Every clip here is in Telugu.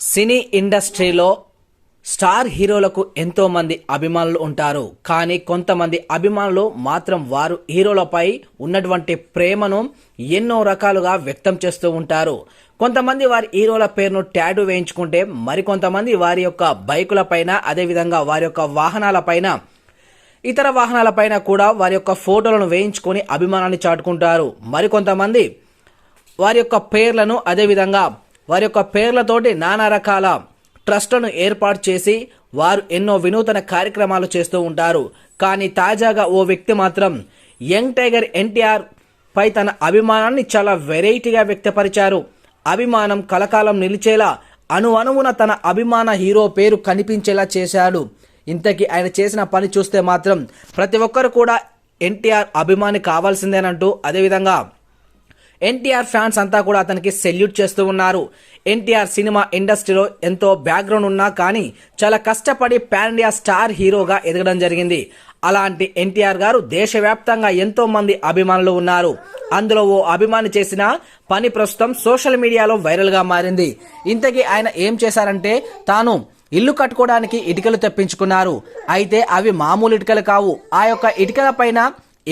సినీ ఇండస్ట్రీలో స్టార్ హీరోలకు ఎంతో మంది అభిమానులు ఉంటారు. కానీ కొంతమంది అభిమానులు మాత్రం వారు హీరోలపై ఉన్నటువంటి ప్రేమను ఎన్నో రకాలుగా వ్యక్తం చేస్తూ ఉంటారు. కొంతమంది వారి హీరోల పేరును ట్యాడు వేయించుకుంటే మరికొంతమంది వారి యొక్క బైకులపైన అదేవిధంగా వారి యొక్క వాహనాలపైన ఇతర వాహనాలపైన కూడా వారి యొక్క ఫోటోలను వేయించుకొని అభిమానాన్ని చాటుకుంటారు. మరికొంతమంది వారి యొక్క పేర్లను అదేవిధంగా వారి యొక్క పేర్లతోటి నానా రకాల ట్రస్టులను ఏర్పాటు చేసి వారు ఎన్నో వినూతన కార్యక్రమాలు చేస్తూ ఉంటారు. కానీ తాజాగా ఓ వ్యక్తి మాత్రం యంగ్ టైగర్ ఎన్టీఆర్ పై తన అభిమానాన్ని చాలా వెరైటీగా వ్యక్తపరిచారు. అభిమానం కలకాలం నిలిచేలా అణు అణువున తన అభిమాన హీరో పేరు కనిపించేలా చేశాడు. ఇంతకీ ఆయన చేసిన పని చూస్తే మాత్రం ప్రతి ఒక్కరు కూడా ఎన్టీఆర్ అభిమాని కావాల్సిందేనంటూ అదేవిధంగా ఎన్టీఆర్ ఫ్యాన్స్ అంతా కూడా అతనికి సెల్యూట్ చేస్తూ ఉన్నారు. ఎన్టీఆర్ సినిమా ఇండస్ట్రీలో ఎంతో బ్యాక్గ్రౌండ్ ఉన్నా కానీ చాలా కష్టపడి పాన్ ఇండియా స్టార్ హీరోగా ఎదగడం జరిగింది. అలాంటి ఎన్టీఆర్ గారు దేశవ్యాప్తంగా ఎంతో మంది అభిమానులు ఉన్నారు. అందులో ఓ అభిమాని చేసిన పని ప్రస్తుతం సోషల్ మీడియాలో వైరల్గా మారింది. ఇంతకీ ఆయన ఏం చేశారంటే తాను ఇల్లు కట్టుకోవడానికి ఇటుకలు తెప్పించుకున్నారు. అయితే అవి మామూలు ఇటుకలు కావు. ఆ యొక్క ఇటుకల పైన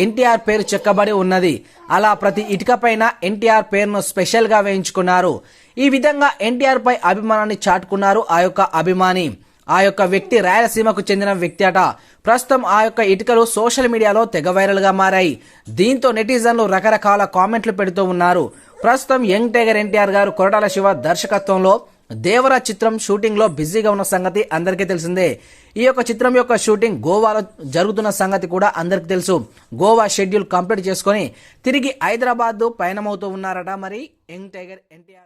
ఎన్టీఆర్ పేరు చెక్కబడి ఉన్నది. అలా ప్రతి ఇటుక పైన ఎన్టీఆర్ పేరును స్పెషల్గా వేయించుకున్నారు. ఈ విధంగా ఎన్టీఆర్ పై అభిమానాన్ని చాటుకున్నారు ఆ యొక్క అభిమాని. ఆ యొక్క వ్యక్తి రాయలసీమకు చెందిన వ్యక్తి అట. ప్రస్తుతం ఆ యొక్క ఇటుకలు సోషల్ మీడియాలో తెగ వైరల్గా మారాయి. దీంతో నెటిజన్లు రకరకాల కామెంట్లు పెడుతూ ఉన్నారు. ప్రస్తుతం యంగ్ టైగర్ ఎన్టీఆర్ గారు కొరటాల శివ దర్శకత్వంలో దేవరా చిత్రం షూటింగ్లో బిజీగా ఉన్న సంగతి అందరికీ తెలిసిందే. ఈ యొక్క చిత్రం యొక్క షూటింగ్ గోవాలో జరుగుతున్న సంగతి కూడా అందరికీ తెలుసు. గోవా షెడ్యూల్ కంప్లీట్ చేసుకొని తిరిగి హైదరాబాద్ పయనమవుతూ ఉన్నారట మరి యంగ్ టైగర్ ఎన్టీఆర్.